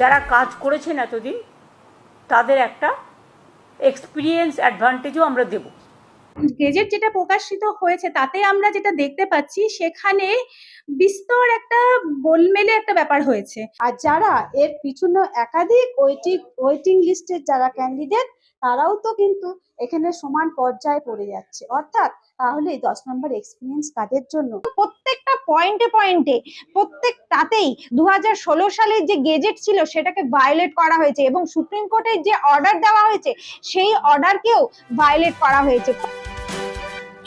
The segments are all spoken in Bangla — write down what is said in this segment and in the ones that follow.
যারা কাজ করেছেন এতদিন তাদের একটা এক্সপিরিয়েন্স অ্যাডভান্টেজও আমরা দেব। গেজেট যেটা প্রকাশিত হয়েছে তাতে আমরা যেটা দেখতে পাচ্ছি সেখানে বিস্তর একটা গোলমেলে একটা ব্যাপার হয়েছে। আর যারা এর পিছনে একাধিক ওয়েটিং ওয়েটিং লিস্টের যারা ক্যান্ডিডেট তারাও তো কিন্তু এখানে সমান পর্যায়ে পড়ে যাচ্ছে। অর্থাৎ তাহলে এই দশ নম্বর এক্সপিরিয়েন্স কাদের জন্য? প্রত্যেকটা পয়েন্টে পয়েন্টে প্রত্যেকটাতেই দু হাজার ষোলো সালের যে গেজেট ছিল সেটাকে ভায়োলেট করা হয়েছে এবং সুপ্রিম কোর্টের যে অর্ডার দেওয়া হয়েছে সেই অর্ডারকেও ভায়োলেট করা হয়েছে।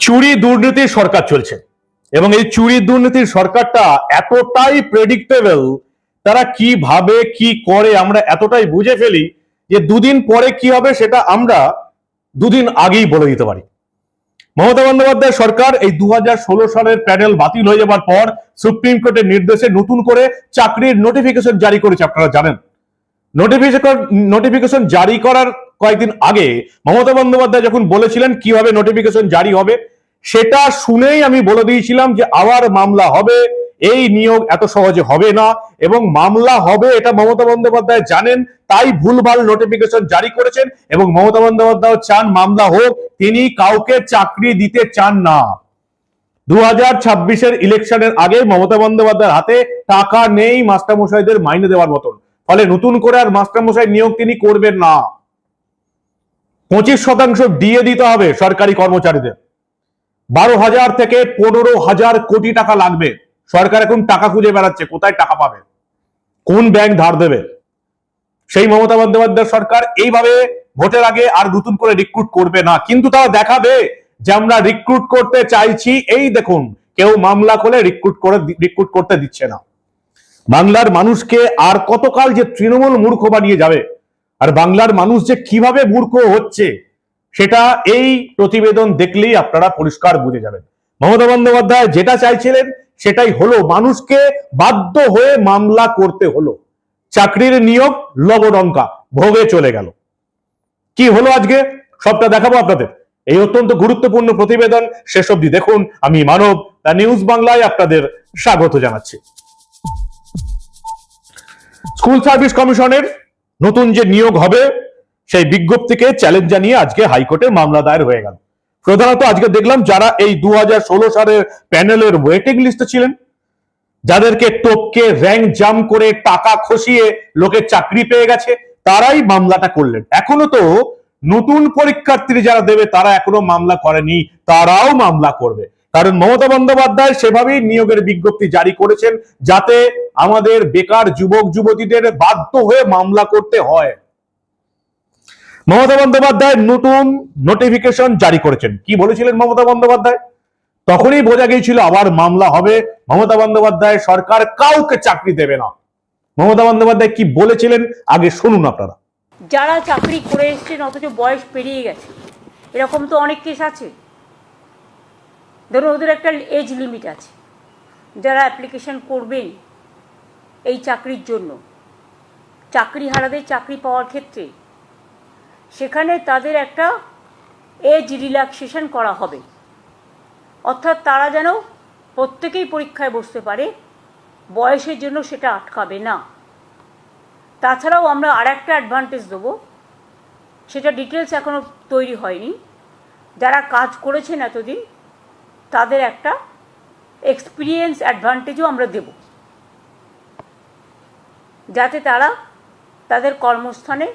চুরি দুর্নীতির সরকার চলছে এবং এই চুরি দুর্নীতির সরকারটা এতটাই প্রেডিক্টেবল তারা কীভাবে কি করে আমরা এতটাই বুঝে ফেলি যে দুদিন পরে কি হবে সেটা আমরা দুদিন আগেই বলে দিতে পারি। মমতা বন্দ্যোপাধ্যায় সরকার এই দুই হাজার ষোলো সালের প্যানেল বাতিল হয়ে যাবার পর সুপ্রিম কোর্টের নির্দেশে নতুন করে চাকরির নোটিফিকেশন জারি করেছে, আপনারা জানেন। নোটিফিকেশন জারি করার কয়েকদিন আগে মমতা বন্দ্যোপাধ্যায় যখন বলেছিলেন কীভাবে নোটিফিকেশন জারি হবে, সেটা শুনেই আমি বলে দিয়েছিলাম যে আবার মামলা হবে। এই নিয়োগ এত সহজে হবে না এবং মামলা হবে, এটা মমতা বন্দ্যোপাধ্যায় জানেন, তাই ভুলভাল নোটিফিকেশন জারি করেছেন এবং মমতা বন্দ্যোপাধ্যায় চান মামলা হোক, তিনি কাউকে চাকরি দিতে চান না। দু হাজার ছাব্বিশের ইলেকশনের আগে মমতা বন্দ্যোপাধ্যায়ের হাতে টাকা নেই মাস্টারমশাইদের মাইনে দেওয়ার মতন। ফলে নতুন করে আর মাস্টারমশাই নিয়োগ তিনি করবেন না। পঁচিশ শতাংশ দিয়ে দিতে হবে সরকারি কর্মচারীদের। বারো হাজার থেকে পনেরো হাজার কোটি টাকা লাগবে। সরকার এখন টাকা খুঁজে বেড়াচ্ছে, কোথায় টাকা পাবে? কোন ব্যাংক ধার দেবে? সেই মমতা বন্দ্যোপাধ্যায় সরকার এইভাবে ভোটের আগে আর নতুন করে রিক্রুট করবে না। কিন্তু তারা দেখাবে যে আমরা রিক্রুট করতে চাইছি, এই দেখুন, কেউ মামলা করে রিক্রুট করে রিক্রুট করতে দিচ্ছে না। বাংলার মানুষকে আর কতকাল যে তৃণমূল মূর্খ বানিয়ে যাবে? আর বাংলার মানুষ যে কীভাবে মূর্খ হচ্ছে, সেটা এই প্রতিবেদন দেখলেই আপনারা পরিষ্কার বুঝে যাবেন। মমতা বন্দ্যোপাধ্যায় যেটা চাইছিলেন সেটাই হলো, মানুষকে বাধ্য হয়ে মামলা করতে হলো। চাকরির নিয়োগ লবডঙ্কা ভোগে চলে গেল। কি হলো আজকে? সবটা দেখাবো আপনাদের। এই অত্যন্ত গুরুত্বপূর্ণ প্রতিবেদন শেষ অবধি দেখুন। আমি মানব, দ্য নিউজ বাংলায় আপনাদের স্বাগত জানাচ্ছি। স্কুল সার্ভিস কমিশনের নতুন যে নিয়োগ হবে, সেই বিজ্ঞপ্তিকে চ্যালেঞ্জ জানিয়ে আজকে হাইকোর্টে মামলা দায়ের হয়ে গেল। প্রধানত আজকে দেখলাম যারা এই দু সালের প্যানেলের ওয়েটিং লিস্টে ছিলেন, যাদেরকে টপকে র্যাঙ্ক জাম করে টাকা খসিয়ে লোকে চাকরি পেয়ে গেছে, তারাই মামলাটা করলেন। এখনও তো নতুন পরীক্ষার্থী যারা দেবে, তারা এখনও মামলা করেনি, তারাও মামলা করবে। কারণ মমতা বন্দ্যোপাধ্যায় সেভাবেই নিয়োগের বিজ্ঞপ্তি জারি করেছেন, যাতে আমাদের বেকার যুবক যুবতীদের বাধ্য হয়ে মামলা করতে হয়। মমতা বন্দ্যোপাধ্যায় নতুন নোটিফিকেশন জারি করেছেন। কি বলেছিলেন মমতা বন্দ্যোপাধ্যায়? তখনই বোঝা গিয়েছিল আবার মামলা হবে। মমতা বন্দ্যোপাধ্যায় সরকার কাউকে চাকরি দেবে না। মমতা বন্দ্যোপাধ্যায় কি বলেছিলেন? আগে শুনুন আপনারা। যারা চাকরি করে এসছেন, অথচ বয়স পেরিয়ে গেছে। এরকম তো অনেক কেস আছে। ধরুন ওদের একটা এজ লিমিট আছে। যারা অ্যাপ্লিকেশন করবেন এই চাকরির জন্য। চাকরি হারাদের চাকরি পাওয়ার ক্ষেত্রে সেখানে তাদের একটা এজ রিল্যাক্সেশন করা হবে। অর্থাৎ তারা যেন প্রত্যেকেই পরীক্ষায় বসতে পারে, বয়সের জন্য সেটা আটকাবে না। তাছাড়াও আমরা আর একটা অ্যাডভান্টেজ দেবো, সেটা ডিটেলস এখনও তৈরি হয়নি। যারা কাজ করেছেন এতদিন, তাদের একটা এক্সপিরিয়েন্স অ্যাডভান্টেজও আমরা দেব। যাতে তারা তাদের কর্মস্থানে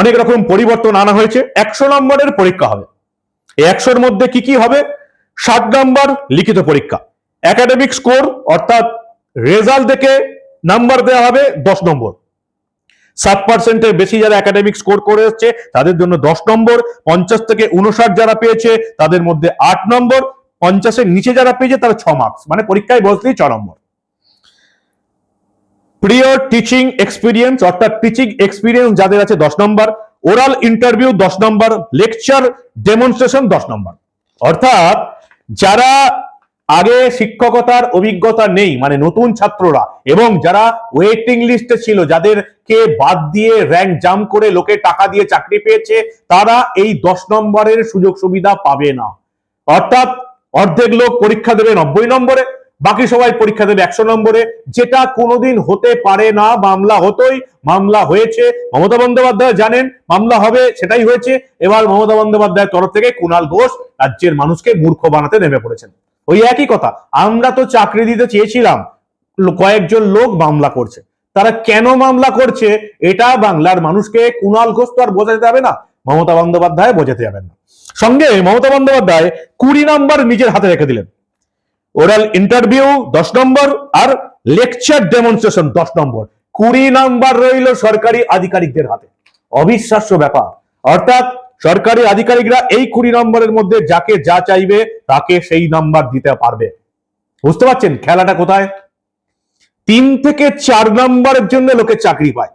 অনেক রকম পরিবর্তন আনা হয়েছে। একশো নম্বরের পরীক্ষা হবে। এই একশোর মধ্যে কি কি হবে? ষাট নম্বর লিখিত পরীক্ষা। একাডেমিক স্কোর অর্থাৎ রেজাল্ট দেখে নাম্বার দেওয়া হবে দশ নম্বর। সাত পার্সেন্টের বেশি যারা একাডেমিক স্কোর করে এসছে, তাদের জন্য দশ নম্বর। পঞ্চাশ থেকে উনষাট যারা পেয়েছে, তাদের মধ্যে আট নম্বর। পঞ্চাশের নিচে যারা পেয়েছে, তারা ছ মার্কস মানে পরীক্ষায় বসলেই ছ নম্বর। প্রিয়র টিচিং এক্সপিরিয়েন্স অর্থাৎ টিচিং এক্সপিরিয়েন্স যাদের আছে দশ নম্বর ওরাল ইন্টারভিউ দশ নম্বর লেকচার ডেমনস্ট্রেশন দশ নম্বর। অর্থাৎ যারা আগে শিক্ষকতার অভিজ্ঞতা নেই মানে নতুন ছাত্ররা, এবং যারা ওয়েটিং লিস্টে ছিল, যাদেরকে বাদ দিয়ে র্যাঙ্ক জাম করে লোকে টাকা দিয়ে চাকরি পেয়েছে, তারা এই দশ নম্বরের সুযোগ সুবিধা পাবে না। অর্থাৎ অর্ধেক লোক পরীক্ষা দেবে নব্বই নম্বরে বাকি সবাই পরীক্ষা দেবে একশো নম্বরে। যেটা কোনোদিন হতে পারে না, মামলা হতোই, মামলা হয়েছে। মমতা বন্দ্যোপাধ্যায় জানেন, মামলা হবে, সেটাই হয়েছে। এবার মমতা বন্দ্যোপাধ্যায়ের তরফ থেকে কুণাল ঘোষ রাজ্যের মানুষকে মূর্খ বানাতে নেমে পড়েছেন। ওই একই কথা, আমরা তো চাকরি দিতে চেয়েছিলাম কয়েকজন লোক মামলা করছে। তারা কেন মামলা করছে, এটা বাংলার মানুষকে কুণাল ঘোষ তো আর বোঝাতে যাবে না, মমতা বন্দ্যোপাধ্যায় বোঝাতে যাবেন না। সঙ্গে মমতা বন্দ্যোপাধ্যায় কুড়ি নাম্বার নিজের হাতে রেখে দিলেন। ওরাল ইন্টারভিউ দশ নম্বর, আর লেকচার ডেমনস্ট্রেশন দশ নম্বর। কুড়ি নাম্বার রইল সরকারি আধিকারিকদের হাতে। অবিশ্বাস্য ব্যাপার। অর্থাৎ সরকারি আধিকারিকরা এই কুড়ি নম্বরের মধ্যে যাকে যা চাইবে, তাকে সেই নাম্বার দিতে পারবে। বুঝতে পারছেন? খেলাটা কোথায়? তিন থেকে চার নম্বরের জন্য লোকে চাকরি পায়।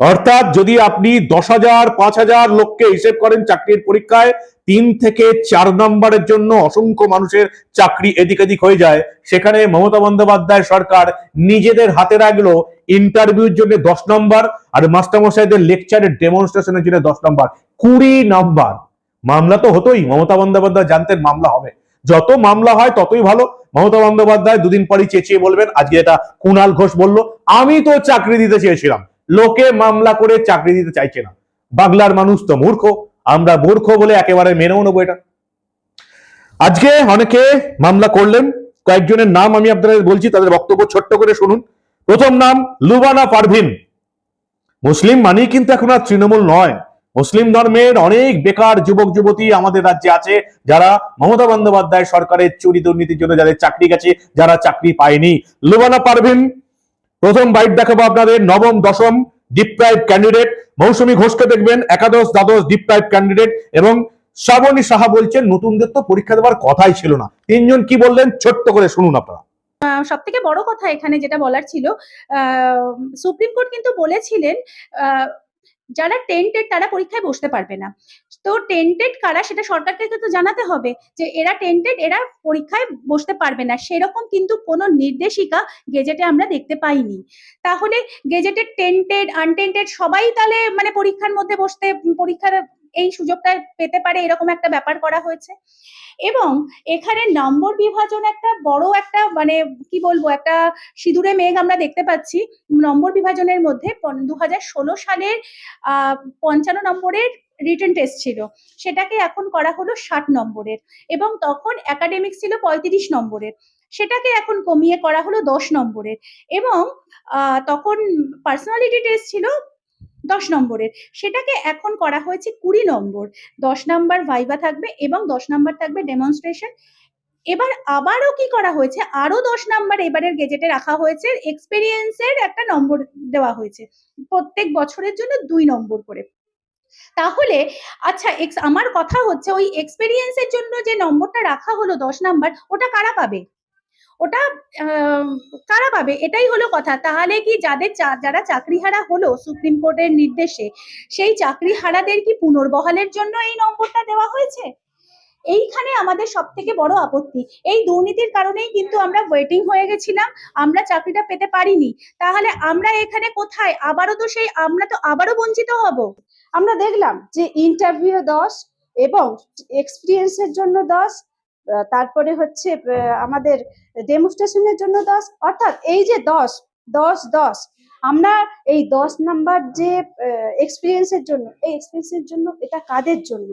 অর্থাৎ যদি আপনি দশ হাজার, পাঁচ হাজার লোককে হিসেব করেন চাকরির পরীক্ষায়, তিন থেকে চার নম্বরের জন্য অসংখ্য মানুষের চাকরি এদিক এদিক হয়ে যায়। সেখানে মমতা বন্দ্যোপাধ্যায় সরকার নিজেদের হাতে রাখল ইন্টারভিউর জন্য দশ নম্বর আর মাস্টারমশাইদের লেকচারের ডেমনস্ট্রেশনের জন্য দশ নম্বর। কুড়ি নম্বর। মামলা তো হতোই, মমতা বন্দ্যোপাধ্যায় জানতেন মামলা হবে। যত মামলা হয় ততই ভালো। মমতা বন্দ্যোপাধ্যায় দুদিন পরই চেঁচিয়ে বলবেন, আজকে এটা কুণাল ঘোষ বলল, আমি তো চাকরি দিতে চেয়েছিলাম। লোকে মামলা করে চাকরি দিতে চাইছে না। বাংলার মানুষ তো মূর্খ, আমরা মূর্খ বলে একেবারে মেনেও নেব এটা। আজকে অনেকে মামলা করলেন, কয়েকজনের নাম আমি আপনাদের বলছি, তাদের বক্তব্য ছোট্ট করে শুনুন। প্রথম নাম লুবানা পারভিন। মুসলিম মানেই কিন্তু এখন আর তৃণমূল নয়। মুসলিম ধর্মের অনেক বেকার যুবক, যুবতী আমাদের রাজ্যে আছে, যারা মমতা বন্দ্যোপাধ্যায় সরকারের চুরি দুর্নীতির জন্য যাদের চাকরি গেছে, যারা চাকরি পায়নি। লুবানা পারভিন প্রথম বাইট দেখাবো আপনাদের, নবম, দশম ডিপ ডিপ্রাইভ ক্যান্ডিডেট মৌসুমী ঘোষকে দেখবেন, একাদশ, দ্বাদশ ডিপ ডিপ্রাইভ ক্যান্ডিডেট এবং শ্রাবণী সাহা বলছেন, নতুনদের তো পরীক্ষা দেওয়ার কথাই ছিল না। তিনজন কি বললেন, ছোট্ট করে শুনুন আপনারা। সব থেকে বড় কথা এখানে যেটা বলার ছিল সুপ্রিম কোর্ট কিন্তু বলেছিলেন যারা টেন্টেড তারা পরীক্ষায় বসতে পারবে না। তো টেন্টেড কারা সেটা সরকারকে তো জানাতে হবে যে, এরা টেন্টেড এরা পরীক্ষায় বসতে পারবে না। সেরকম কিন্তু কোনো নির্দেশিকা গেজেটে আমরা দেখতে পাইনি। তাহলে গেজেটেড টেন্টেড আনটেন্টেড সবাই তাহলে মানে পরীক্ষার মধ্যে বসতে, পরীক্ষার এই সুযোগটা পেতে পারে এরকম একটা ব্যাপার করা হয়েছে। এবং এখানে নম্বর বিভাজন একটা বড় একটা মানে কি বলব, একটা সিঁদুরে মেঘ আমরা দেখতে পাচ্ছি। নম্বর বিভাজনের মধ্যে দু হাজার ষোলো সালের পঞ্চান্ন নম্বরের রিটার্ন টেস্ট ছিল। সেটাকে এখন করা হলো ষাট নম্বরের এবং তখন একাডেমিক ছিল পঁয়ত্রিশ নম্বরের। সেটাকে এখন কমিয়ে করা হলো দশ নম্বরের এবং তখন পার্সোনালিটি টেস্ট ছিল দশ নম্বরের। সেটাকে এখন করা হয়েছে কুড়ি নম্বর। দশ নাম্বার ভাইবা থাকবে এবং দশ নাম্বার থাকবে ডেমনস্ট্রেশন এবার আবারও কি করা হয়েছে? আরও দশ নাম্বার এবারের গেজেটে রাখা হয়েছে। এক্সপেরিয়েন্সের একটা নম্বর দেওয়া হয়েছে। প্রত্যেক বছরের জন্য দুই নম্বর করে। তাহলে আচ্ছা ex- আমার কথা হচ্ছে ওই এক্সপেরিয়েন্সের জন্য যে নম্বরটা রাখা হলো দশ নাম্বার, ওটা কারা পাবে? ওটা কারা পাবে? এটাই হলো কথা। তাহলে কি যাদের যারা চাকরিহারা হলো সুপ্রিম কোর্টের নির্দেশে, সেই চাকরিহারাদের কি পুনর্বহালের জন্য এই নম্বরটা দেওয়া হয়েছে? এইখানে আমাদের সব থেকে বড় আপত্তি। এই দুর্নীতির কারণেই কিন্তু আমরা ওয়েটিং হয়ে গেছিলাম, আমরা চাকরিটা পেতে পারিনি। তাহলে আমরা এখানে কোথায়? আবারও তো সেই, আমরা তো আবারও বঞ্চিত হব। আমরা দেখলাম যে ইন্টারভিউ দশ এবং এক্সপিরিয়েন্সের জন্য দশ তারপরে হচ্ছে আমাদের ডেমনস্ট্রেশনের জন্য দশ, অর্থাৎ এই যে দশ দশ দশ, আমরা এই দশ নাম্বার যে এক্সপিরিয়েন্সের জন্য, এই এক্সপিরিয়েন্সের জন্য এটা কাদের জন্য?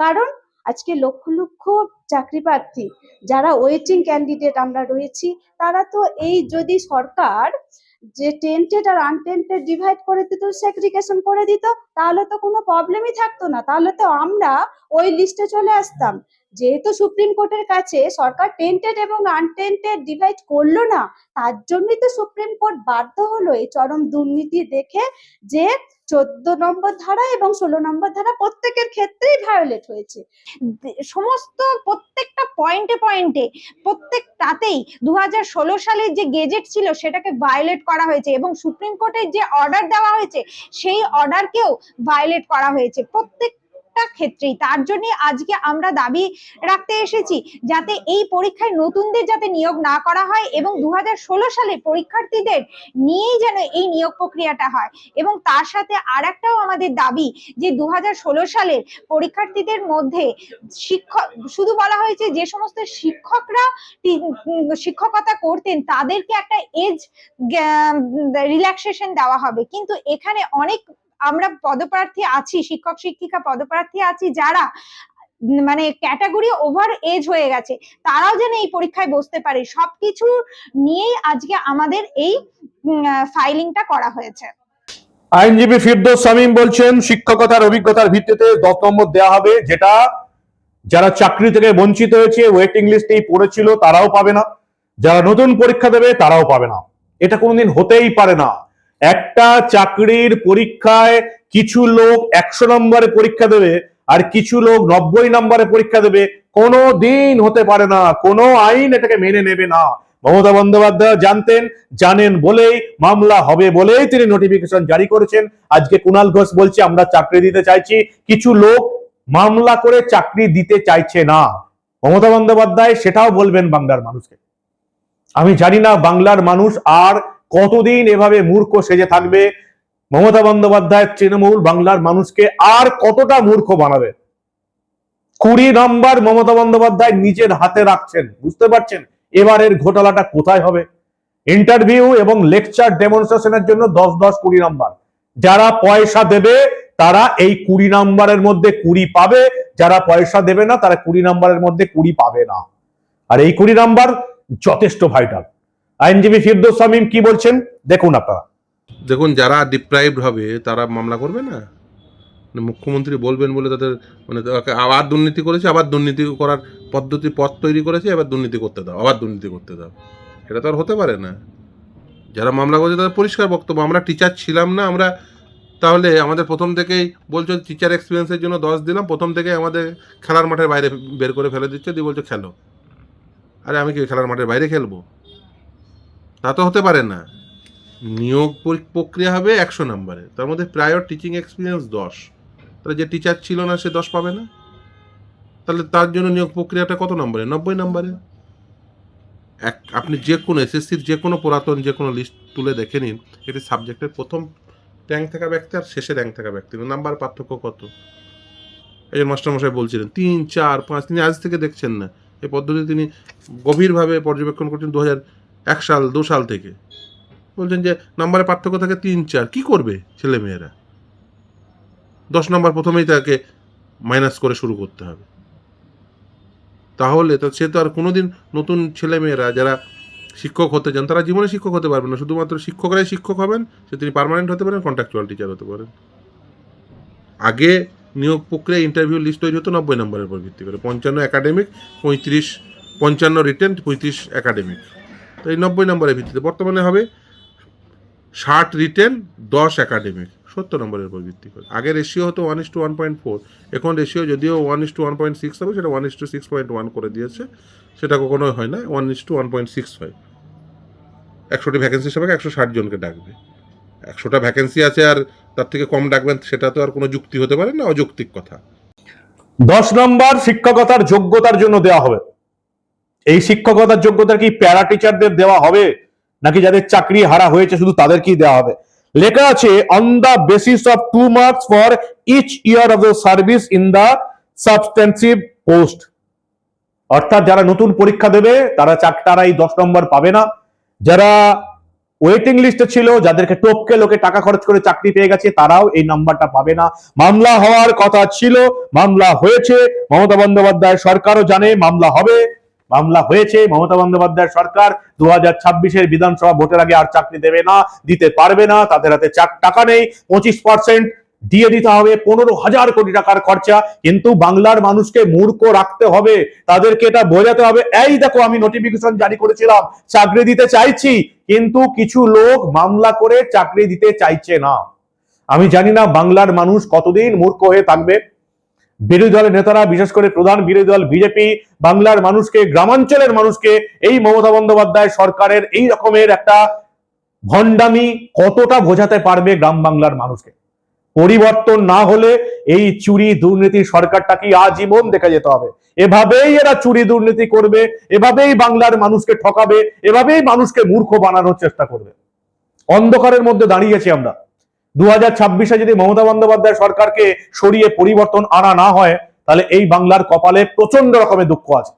কারণ আজকে লক্ষ লক্ষ চাকরি প্রার্থী, যারা ওয়েটিং ক্যান্ডিডেট আমরা রয়েছি, তারা তো এই যদি সরকার যে টেন্টেড আর আনটেন্টেড ডিভাইড করে দিত সেগ্রিগেশন করে দিত, তাহলে তো কোনো প্রবলেমই থাকতো না। তাহলে তো আমরা ওই লিস্টে চলে আসতাম। যেহেতু সুপ্রিম কোর্টের কাছে সরকার টেন্টেড এবং আনটেন্টেড ডিভাইড করল না, তার জন্যই তো সুপ্রিম কোর্ট বাধ্য হলো এই চরম দুর্নীতি দেখে যে চোদ্দ নম্বর ধারা এবং ষোলো নম্বর ধারা প্রত্যেকের ক্ষেত্রেই ভায়োলেট হয়েছে। সমস্ত প্রত্যেকটা পয়েন্টে পয়েন্টে প্রত্যেকটাতেই দু হাজার ষোলো সালের যে গেজেট ছিল সেটাকে ভায়োলেট করা হয়েছে এবং সুপ্রিম কোর্টের যে অর্ডার দেওয়া হয়েছে, সেই অর্ডারকেও ভায়োলেট করা হয়েছে। প্রত্যেকটা ক্ষেত্রেই। তার জন্য আজকে আমরা দাবি রাখতে এসেছি যাতে এই পরীক্ষায় নতুনদের যাতে নিয়োগ না করা হয় এবং দু হাজার ষোলো সালে পরীক্ষার্থীদের নিয়েই যেন এই নিয়োগ প্রক্রিয়াটা হয়। এবং তার সাথে আর একটাও আমাদের দাবি যে দু হাজার ষোলো সালের পরীক্ষার্থীদের মধ্যে শিক্ষক, শুধু বলা হয়েছে যে সমস্ত শিক্ষকরা শিক্ষকতা করতেন, তাদেরকে একটা এজ রিল্যাক্সেশন দেওয়া হবে। কিন্তু এখানে অনেক আমরা পদপ্রার্থী আছি, শিক্ষক, শিক্ষিকা পদপ্রার্থী আছি যারা মানে ক্যাটাগরি ওভার এজ হয়ে গেছে, তারাও যেন এই পরীক্ষায় বসতে পারে। সবকিছু নিয়েই আজকে আমাদের এই ফাইলিংটা করা হয়েছে। আইনজীবী ফিরদৌস শামীম বলছেন, শিক্ষকতার অভিজ্ঞতার ভিত্তিতে দশ নম্বর দেওয়া হবে, যেটা যারা চাকরি থেকে বঞ্চিত হয়েছে ওয়েটিং লিস্টেই পড়েছিল, তারাও পাবে না। যারা নতুন পরীক্ষা দেবে, তারাও পাবে না। এটা কোনোদিন হতেই পারে না। একটা চাকরির পরীক্ষায় কিছু লোক একশো নম্বরে পরীক্ষা দেবে আর কিছু লোক নব্বই নম্বরে পরীক্ষা দেবে, কোনো দিন হতে পারে না, কোনো আইন এটাকে মেনে নেবে না। মমতা বন্দ্যোপাধ্যায় জানতেন, জানেন বলেই মামলা হবে বলেই তিনি নোটিফিকেশন জারি করেছেন। আজকে কুণাল ঘোষ বলছে, আমরা চাকরি দিতে চাইছি, কিছু লোক মামলা করে চাকরি দিতে চাইছে না। মমতা বন্দ্যোপাধ্যায় সেটাও বলবেন বাংলার মানুষকে। আমি জানি না বাংলার মানুষ আর কতদিন এভাবে মূর্খ সেজে থাকবে? মমতা বন্দ্যোপাধ্যায়, তৃণমূল, বাংলার মানুষকে আর কতটা মূর্খ বানাবে? কুড়ি নম্বর মমতা বন্দ্যোপাধ্যায় নিজের হাতে রাখছেন, বুঝতে পারছেন? এবারের ঘোটালাটা কোথায় হবে? ইন্টারভিউ এবং লেকচার ডেমনস্ট্রেশনের জন্য দশ দশ কুড়ি নাম্বার। যারা পয়সা দেবে, তারা এই কুড়ি নাম্বারের মধ্যে কুড়ি পাবে। যারা পয়সা দেবে না, তারা কুড়ি নাম্বারের মধ্যে কুড়ি পাবে না। আর এই কুড়ি নাম্বার যথেষ্ট ভাইটাল আইনজীবী ফিরদৌস শামীম কি বলছেন? দেখুন আপনারা। দেখুন, যারা ডিপ্রাইভড হবে, তারা মামলা করবে না? মানে মুখ্যমন্ত্রী বলবেন বলে তাদের মানে আবার দুর্নীতি করেছে, আবার দুর্নীতি করার পদ্ধতি, পথ তৈরি করেছে, এবার দুর্নীতি করতে দাও, আবার দুর্নীতি করতে দাও। এটা তো আর হতে পারে না। যারা মামলা করেছে, তাদের পরিষ্কার বক্তব্য, আমরা টিচার ছিলাম না, আমরা তাহলে আমাদের প্রথম থেকেই বলছো টিচার এক্সপিরিয়েন্সের জন্য দশ দিলাম, প্রথম থেকে আমাদের খেলার মাঠের বাইরে বের করে ফেলে দিচ্ছে, দিয়ে বলছো খেলো। আরে আমি কি খেলার মাঠের বাইরে খেলব? তা তো হতে পারে না। নিয়োগ পরি- প্রক্রিয়া হবে একশো নম্বরে। তার মধ্যে প্রায়র টিচিং এক্সপিরিয়েন্স দশ। তাহলে যে টিচার ছিল না, সে দশ পাবে না? তাহলে তার জন্য নিয়োগ প্রক্রিয়াটা কত নম্বরে? নব্বই নম্বরে? এক, আপনি যে কোনো এসএসসির যে কোনো পুরাতন যে কোনো লিস্ট তুলে দেখে নিন। এটি সাবজেক্টের প্রথম র্যাঙ্ক থাকা ব্যক্তি আর শেষে র্যাঙ্ক থাকা ব্যক্তি। নাম্বার পার্থক্য কত? যে মাস্টারমশাই বলছিলেন, তিন, চার, পাঁচ, তিনি আজ থেকে দেখছেন না। এই পদ্ধতি তিনি গভীরভাবে পর্যবেক্ষণ করছেন দু হাজার এক সাল, দু সাল থেকে। বলছেন যে, নম্বরে পার্থক্য থাকে তিন, চার। কি করবে ছেলে মেয়েরা দশ নম্বর প্রথমেই তাকে মাইনাস করে শুরু করতে হবে। তাহলে তো সে তো আর কোনোদিন নতুন ছেলে মেয়েরা যারা শিক্ষক হতে চান, তারা জীবনে শিক্ষক হতে পারবেন না। শুধুমাত্র শিক্ষকরাই শিক্ষক হবেন, সে তিনি পার্মানেন্ট হতে পারেন কন্ট্রাকচুয়াল টিচার হতে পারেন। আগে নিয়োগ প্রক্রিয়া ইন্টারভিউ লিস্ট তৈরি হতো নব্বই নম্বরের উপর ভিত্তি করে। পঞ্চান্ন একাডেমিক পঁয়ত্রিশ, পঞ্চান্ন রিটেন পঁয়ত্রিশ একাডেমিক তো এই নব্বই নম্বরের ভিত্তিতে। বর্তমানে হবে ষাট রিটেন, দশ একাডেমিক। সত্তর নম্বরের উপর ভিত্তি করে। আগে রেশিও হতো one is to one point four এখন রেশিও যদিও one is to one point six হবে, সেটা one is to six point one করে দিয়েছে। সেটা কখনোই হয় না one is to one point six হয়। একশোটি ভ্যাকেন্সি হিসাবে একশো ষাট জনকে ডাকবে। একশোটা ভ্যাকেন্সি আছে আর তার থেকে কম ডাকবেন, সেটা তো আর কোনো যুক্তি হতে পারে না, অযৌক্তিক কথা। দশ নম্বর শিক্ষকতার যোগ্যতার জন্য দেওয়া হবে। এই শিক্ষকতার যোগ্যতা কি প্যারা টিচারদের দেওয়া হবে? নাকি যাদের চাকরি হারা হয়েছে শুধু তাদেরকেই দেওয়া হবে? লেখা আছে on the basis of two marks for each year of the service in the substantive post অর্থাৎ যারা নতুন পরীক্ষা দেবে, তারা চাক তারা এই দশ নম্বর পাবে না। যারা ওয়েটিং লিস্টে ছিল, যাদেরকে টপকে লোকে টাকা খরচ করে চাকরি পেয়ে গেছে, তারাও এই নাম্বারটা পাবে না। মামলা হওয়ার কথা ছিল, মামলা হয়েছে। মমতা বন্দ্যোপাধ্যায় সরকারও জানে, মামলা হবে। মামলা হয়েছে, মমতা বন্দ্যোপাধ্যায় সরকার দু হাজার ছাব্বিশের বিধানসভা ভোটের আগে আর চাকরি দেবে না, দিতে পারবে না, তাদের হাতে টাকা নেই, পঁচিশ পার্সেন্ট দিয়ে দিতে হবে, পনেরো হাজার কোটি টাকার খরচা, কিন্তু বাংলার মানুষকে মূর্খ রাখতে হবে, তাদেরকে এটা বোঝাতে হবে, এই দেখো আমি নোটিফিকেশন জারি করেছিলাম, চাকরি দিতে চাইছি, কিন্তু কিছু লোক মামলা করে চাকরি দিতে চাইছে না। আমি জানি না বাংলার মানুষ কতদিন মূর্খ হয়ে থাকবে। বিরোধী দলের নেতারা, বিশেষ করে প্রধান বিরোধী দল বিজেপি, বাংলার মানুষকে, গ্রামাঞ্চলের মানুষকে এই মমতা বন্দ্যোপাধ্যায় সরকারের এই রকমের একটা ভণ্ডামি কতটা বোঝাতে পারবে গ্রাম বাংলার মানুষকে? পরিবর্তন না হলে এই চুরি দুর্নীতি সরকারটাকে আজীবন দেখা যেতে হবে? এভাবেই এরা চুরি দুর্নীতি করবে, এভাবেই বাংলার মানুষকে ঠকাবে, এভাবেই মানুষকে মূর্খ বানানোর চেষ্টা করবে। অন্ধকারের মধ্যে দাঁড়িয়েছি আমরা। দু হাজার ছাব্বিশে যদি মমতা বন্দ্যোপাধ্যায় সরকারকে সরিয়ে পরিবর্তন আনা না হয়, তাহলে এই বাংলার কপালে প্রচণ্ড রকমের দুঃখ আছে।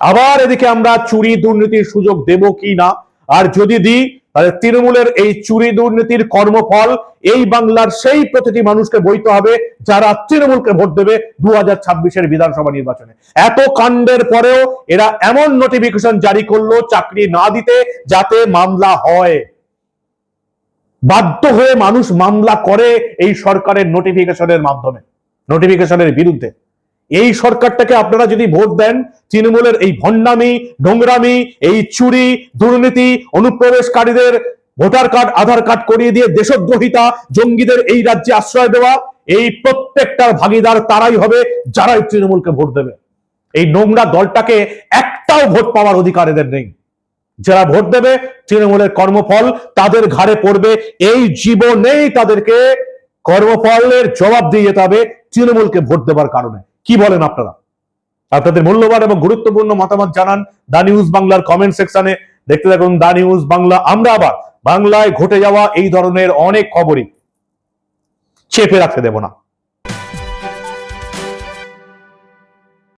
আবার এদিকে আমরা চুরি দুর্নীতির সুযোগ দেব কি না? আর যদি দিই, তাহলে তৃণমূলের এই চুরি দুর্নীতির কর্মফল এই বাংলার সেই প্রতিটি মানুষকে বইতে হবে যারা তৃণমূলকে ভোট দেবে দু হাজার ছাব্বিশের বিধানসভা নির্বাচনে। এত কাণ্ডের পরেও এরা এমন নোটিফিকেশন জারি করল চাকরি না দিতে যাতে মামলা হয়। বাধ্য হয়ে মানুষ মামলা করে এই সরকারের নোটিফিকেশনের মাধ্যমে নোটিফিকেশনের বিরুদ্ধে। এই সরকারটাকে আপনারা যদি ভোট দেন, তৃণমূলের এই ভণ্ডামি, নোংরামি, এই চুরি, দুর্নীতি, অনুপ্রবেশকারীদের ভোটার কার্ড, আধার কার্ড করিয়ে দিয়ে দেশদ্রোহিতা, জঙ্গিদের এই রাজ্যে আশ্রয় দেওয়া, এই প্রত্যেকটার ভাগিদার তারাই হবে যারা এই তৃণমূলকে ভোট দেবে। এই নোংরা দলটাকে একটাও ভোট পাওয়ার অধিকার এদের নেই। যারা ভোট দেবে তৃণমূলের কর্মফল তাদের ঘাড়ে পড়বে। এই জীবনেই তাদেরকে কর্মফলের জবাব দিয়ে যেতে হবে তৃণমূলকে ভোট দেবার কারণে। কি বলেন আপনারা? আপনাদের মূল্যবান এবং গুরুত্বপূর্ণ মতামত জানান দা নিউজ বাংলার কমেন্ট সেকশনে। দেখতে থাকুন দা নিউজ বাংলা। আমরা আবার বাংলায় ঘটে যাওয়া এই ধরনের অনেক খবরই চেপে রাখতে দেব না।